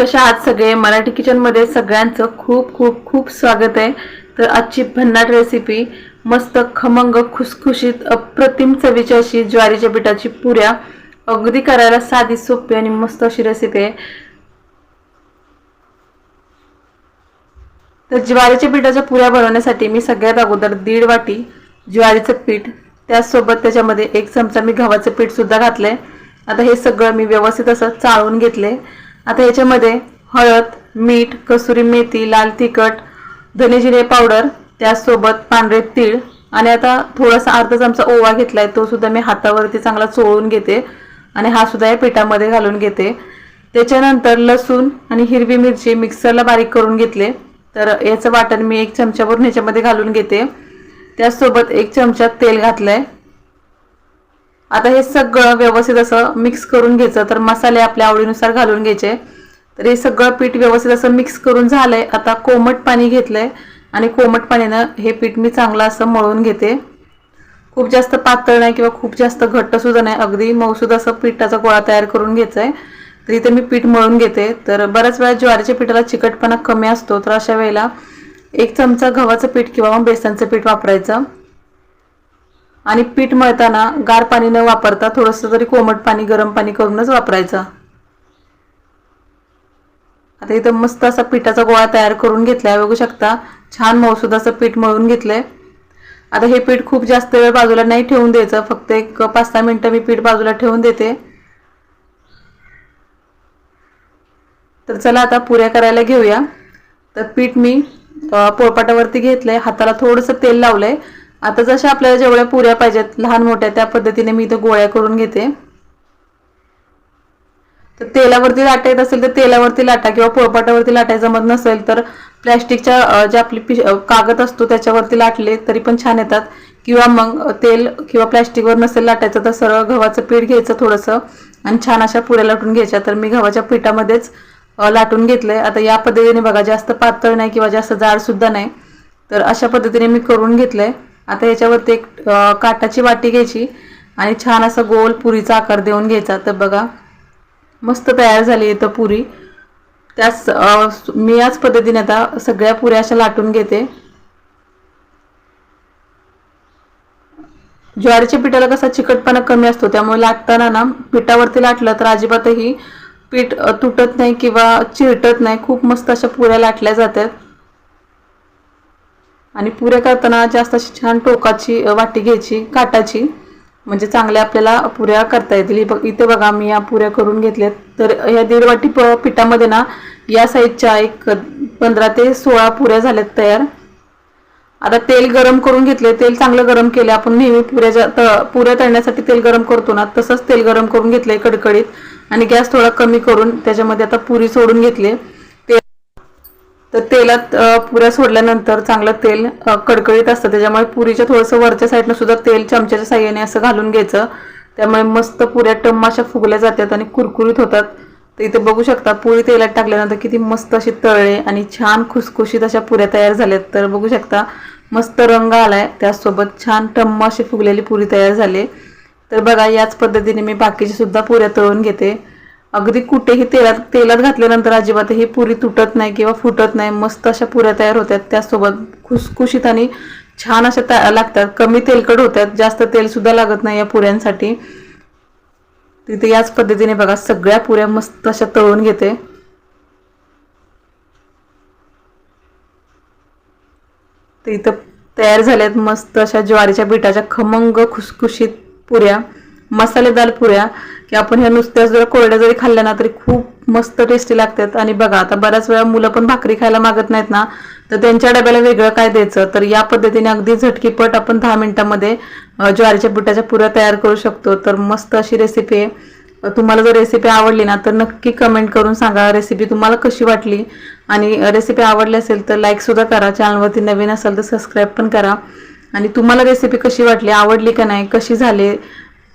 कशा आहात सगळे? मराठी किचनमध्ये सगळ्यांचं खूप खूप खूप स्वागत आहे. तर आजची भन्नाट रेसिपी मस्त खमंग खुसखुशीत अप्रतिम चवीची अशी ज्वारीच्या पिठाची पुऱ्या. अगदी करायला साधी सोपी आणि मस्त अशी रेसिपी आहे. तर ज्वारीच्या पिठाच्या पुऱ्या बनवण्यासाठी मी सगळ्यात अगोदर दीड वाटी ज्वारीचं पीठ त्याचसोबत त्याच्यामध्ये एक चमचा मी गव्हाचं पीठ सुद्धा घातलंय. आता हे सगळं मी व्यवस्थित असं चाळून घेतले आता याच्यामध्ये हळद मीठ कसुरी मेथी लाल तिखट धने जिरे पावडर त्यासोबत पांढरे तीळ आणि आता थोडासा अर्धा चमचा ओवा घेतलाय तो सुद्धा मी हातावरती चांगला चोळून घेते आणि हा सुद्धा या पिठामध्ये घालून घेते. त्याच्यानंतर लसूण आणि हिरवी मिरची मिक्सरला बारीक करून घेतले. तर याचं वाटण मी एक चमच्यावरून ह्याच्यामध्ये घालून घेते. त्याचसोबत एक चमचा तेल घातलं आहे आता हे सगळं व्यवस्थित असं मिक्स करून घ्यायचं. तर मसाले आपल्या आवडीनुसार घालून घ्यायचे. तर हे सगळं पीठ व्यवस्थित असं मिक्स करून झालंय. आता कोमट पाणी घेतलंय. आणि कोमट पाण्यानं हे पीठ मी चांगलं असं मळून घेते. खूप जास्त पातळ नाही किंवा खूप जास्त घट्ट सुद्धा नाही. अगदी मऊसूद असं पिठाचा गोळा तयार करून घ्यायचा आहे तर इथे मी पीठ मळून घेते. तर बऱ्याच वेळा ज्वारीच्या पिठाला चिकटपणा कमी असतो. तर अशा वेळेला एक चमचा गव्हाचं पीठ किंवा मग बेसनचं पीठ वापरायचं. आणि पीठ मळताना गार पाणी न वापरता थोडंसं तरी कोमट पाणी गरम पाणी करूनच वापरायचं. आता इथं मस्त असा पिठाचा गोळा तयार करून घेतलाय. बघू शकता छान मौसूद असं पीठ मळून घेतलंय. आता हे पीठ खूप जास्त वेळ बाजूला नाही ठेवून द्यायचं. फक्त एक पाच सहा मिनटं मी पीठ बाजूला ठेवून देते. तर चला आता पुऱ्या करायला घेऊया. तर पीठ मी पोळपाटावरती घेतलंय. हाताला थोडंसं तेल लावलंय. आता जशा आपल्याला जेवढ्या पुऱ्या पाहिजेत लहान मोठ्या त्या पद्धतीने मी इथं गोळ्या करून घेते. तर तेलावरती लाटा येत असेल तर तेलावरती लाटा किंवा पोळपाटावरती लाटायचं जमत नसेल तर प्लॅस्टिकच्या जे आपली पिश कागद असतो त्याच्यावरती लाटले तरी पण छान येतात. किंवा मग तेल किंवा प्लॅस्टिकवर नसेल लाटायचं तर सरळ गव्हाचं पीठ घ्यायचं थोडंसं आणि छान अशा पुऱ्या लाटून घ्यायच्या. तर मी गव्हाच्या पिठामध्येच लाटून घेतलंय. आता या पद्धतीने बघा जास्त पातळ नाही किंवा जास्त जाडसुद्धा नाही. तर अशा पद्धतीने मी करून घेतलंय. आता याच्यावरती एक काटाची वाटी घ्यायची आणि छान असा गोल पुरीचा आकार देऊन घ्यायचा. तर बघा मस्त तयार झाली इथं पुरी. त्याच मी याच पद्धतीने आता सगळ्या पुऱ्या अशा लाटून घेते. ज्वारीच्या पिठाला कसा चिकटपणा कमी असतो त्यामुळे लाटताना ना पिठावरती लाटलं तर अजिबातही पीठ तुटत नाही किंवा चिरटत नाही. खूप मस्त अशा पुऱ्या लाटल्या जातात. आणि पुऱ्या करताना जास्त अशी छान टोकाची वाटी घ्यायची काटाची म्हणजे चांगल्या आपल्याला पुऱ्या करता येतील. बघ इथे बघा मी या पुऱ्या करून घेतल्यात. तर ह्या दीड वाटी प पिठामध्ये ना या साईजच्या एक पंधरा ते सोळा पुऱ्या झाल्यात तयार. आता तेल गरम करून घेतले तेल चांगलं गरम केले आपण नेहमी पुऱ्या त पुऱ्या तळण्यासाठी तेल गरम करतो ना तसंच तेल गरम करून घेतलंय कडकडीत. आणि गॅस थोडा कमी करून त्याच्यामध्ये आता पुरी सोडून घेतली तर तेलात पुऱ्या सोडल्यानंतर चांगलं तेल कडकडीत असतं. त्याच्यामुळे पुरीच्या थोडंसं वरच्या साईडनं सुद्धा तेल चमच्याच्या साह्याने असं घालून घ्यायचं. त्यामुळे मस्त पुऱ्या टम्माशा फुगल्या जातात आणि कुरकुरीत होतात. तर इथे बघू शकता पुरी तेलात टाकल्यानंतर किती मस्त अशी तळले आणि छान खुसखुशीत अशा पुऱ्या तयार झाल्यात. तर बघू शकता मस्त रंग आलाय. त्याचसोबत छान टम्म अशी फुगलेली पुरी तयार झाली. तर बघा याच पद्धतीने मी बाकीची सुद्धा पुऱ्या तळून घेते. अगदी कुठेही तेलात तेलात घातल्यानंतर अजिबात ही पुरी तुटत नाही किंवा फुटत नाही. मस्त अशा पुऱ्या तयार होतात. त्यासोबत खुसखुशीत आणि छान अशा तया लागतात. कमी तेलकट होतात. जास्त तेल सुद्धा लागत नाही या पुऱ्यांसाठी. तिथे याच पद्धतीने बघा सगळ्या पुऱ्या मस्त अशा तळून घेते. तर इथं तयार झाल्यात मस्त अशा ज्वारीच्या पिठाच्या खमंग खुसखुशीत पुऱ्या मसालेदार पुऱ्या. की आपण ह्या नुसत्याच जर कोरड्या जरी खाल्ल्या ना तरी खूप मस्त टेस्टी लागतात. आणि बघा आता बऱ्याच वेळा मुलं पण भाकरी खायला मागत नाहीत ना तर त्यांच्या डब्याला वेगळं काय द्यायचं? तर या पद्धतीने अगदी झटकीपट आपण दहा मिनिटामध्ये ज्वारीच्या पिठाच्या पुऱ्या तयार करू शकतो. तर मस्त अशी रेसिपी आहे. तुम्हाला जर रेसिपी आवडली ना तर नक्की कमेंट करून सांगा रेसिपी तुम्हाला कशी वाटली. आणि रेसिपी आवडली असेल तर लाईकसुद्धा करा. चॅनलवरती नवीन असेल तर सबस्क्राईब पण करा. आणि तुम्हाला रेसिपी कशी वाटली आवडली का नाही कशी झाली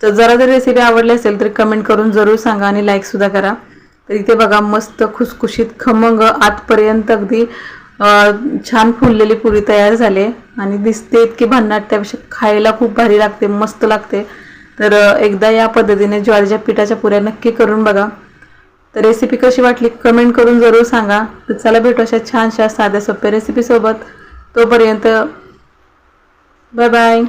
तर जरा जर रेसिपी आवडली असेल तर कमेंट करून जरूर सांगा आणि लाईकसुद्धा करा. तर इथे बघा मस्त खुसखुशीत खमंग आतपर्यंत अगदी छान फुललेली पुरी तयार झाली आणि दिसते इतकी भन्नाट त्यापेक्षा खायला खूप भारी लागते मस्त लागते. तर एकदा या पद्धतीने ज्वारीच्या पिठाच्या पुऱ्या नक्की करून बघा. तर रेसिपी कशी वाटली कमेंट करून जरूर सांगा. तर चला भेटू अशा छानशा साध्या सोप्या रेसिपीसोबत तोपर्यंत बाय बाय